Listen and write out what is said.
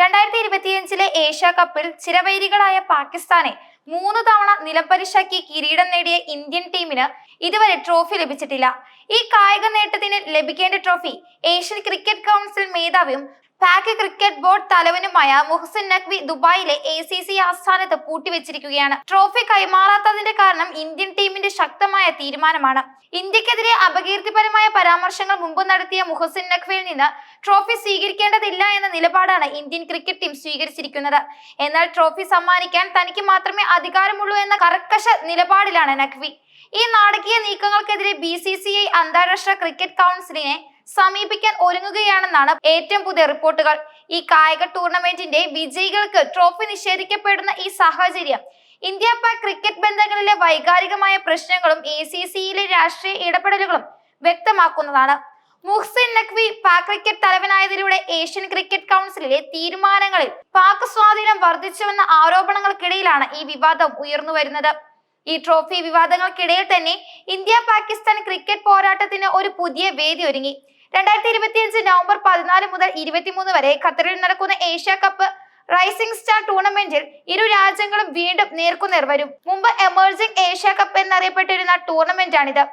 രണ്ടായിരത്തി ഇരുപത്തിയഞ്ചിലെ ഏഷ്യ കപ്പിൽ ചിരവൈരികളായ പാകിസ്ഥാനെ മൂന്ന് തവണ നിലംപരിശാക്കി കിരീടം നേടിയ ഇന്ത്യൻ ടീമിന് ഇതുവരെ ട്രോഫി ലഭിച്ചിട്ടില്ല. ഈ കായിക നേട്ടത്തിന് ലഭിക്കേണ്ട ട്രോഫി ഏഷ്യൻ ക്രിക്കറ്റ് കൗൺസിൽ മേധാവിയും പാക് ക്രിക്കറ്റ് ബോർഡ് തലവനുമായ മുഹസിൻ നഖ്വി ദുബായിലെ എ സി സി ആസ്ഥാനത്ത് പൂട്ടിവെച്ചിരിക്കുകയാണ്. ട്രോഫി കൈമാറാത്തതിന്റെ കാരണം ഇന്ത്യൻ ടീമിന്റെ ശക്തമായ തീരുമാനമാണ്. ഇന്ത്യക്കെതിരെ അപകീർത്തിപരമായ പരാമർശങ്ങൾ മുമ്പ് നടത്തിയ മുഹസിൻ നഖ്വിയിൽ നിന്ന് ട്രോഫി സ്വീകരിക്കേണ്ടതില്ല എന്ന നിലപാടാണ് ഇന്ത്യൻ ക്രിക്കറ്റ് ടീം സ്വീകരിച്ചിരിക്കുന്നത്. എന്നാൽ ട്രോഫി സമ്മാനിക്കാൻ തനിക്ക് മാത്രമേ അധികാരമുള്ളൂ എന്ന കർക്കശ നിലപാടിലാണ് നഖ്വി. ഈ നാടകീയ നീക്കങ്ങൾക്കെതിരെ ബി സി സി ഐ അന്താരാഷ്ട്ര ക്രിക്കറ്റ് കൗൺസിലിനെ സമീപിക്കാൻ ഒരുങ്ങുകയാണെന്നാണ് ഏറ്റവും പുതിയ റിപ്പോർട്ടുകൾ. ഈ കായിക ടൂർണമെന്റിന്റെ വിജയികൾക്ക് ട്രോഫി നിഷേധിക്കപ്പെടുന്ന ഈ സാഹചര്യം ഇന്ത്യ പാക് ക്രിക്കറ്റ് ബന്ധങ്ങളിലെ വൈകാരികമായ പ്രശ്നങ്ങളും എ സി സിയിലെ രാഷ്ട്രീയ ഇടപെടലുകളും വ്യക്തമാക്കുന്നതാണ്. മുഹ്സിൻ നഖ്വി പാക് ക്രിക്കറ്റ് തലവനായതിലൂടെ ഏഷ്യൻ ക്രിക്കറ്റ് കൗൺസിലിലെ തീരുമാനങ്ങളിൽ പാക് സ്വാധീനം വർദ്ധിച്ചുവെന്ന ആരോപണങ്ങൾക്കിടയിലാണ് ഈ വിവാദം ഉയർന്നു വരുന്നത്. ഈ ട്രോഫി വിവാദങ്ങൾക്കിടയിൽ തന്നെ ഇന്ത്യ പാകിസ്ഥാൻ ക്രിക്കറ്റ് പോരാട്ടത്തിന് ഒരു പുതിയ വേദി ഒരുങ്ങി. രണ്ടായിരത്തി ഇരുപത്തിയഞ്ച് നവംബർ പതിനാല് മുതൽ ഇരുപത്തിമൂന്ന് വരെ ഖത്തറിൽ നടക്കുന്ന ഏഷ്യ കപ്പ് റൈസിംഗ് സ്റ്റാർ ടൂർണമെന്റിൽ ഇരു രാജ്യങ്ങളും വീണ്ടും നേർക്കുനേർ വരും. മുമ്പ് എമേർജിംഗ് ഏഷ്യ കപ്പ് എന്നറിയപ്പെട്ടിരുന്ന ടൂർണമെന്റാണിത്.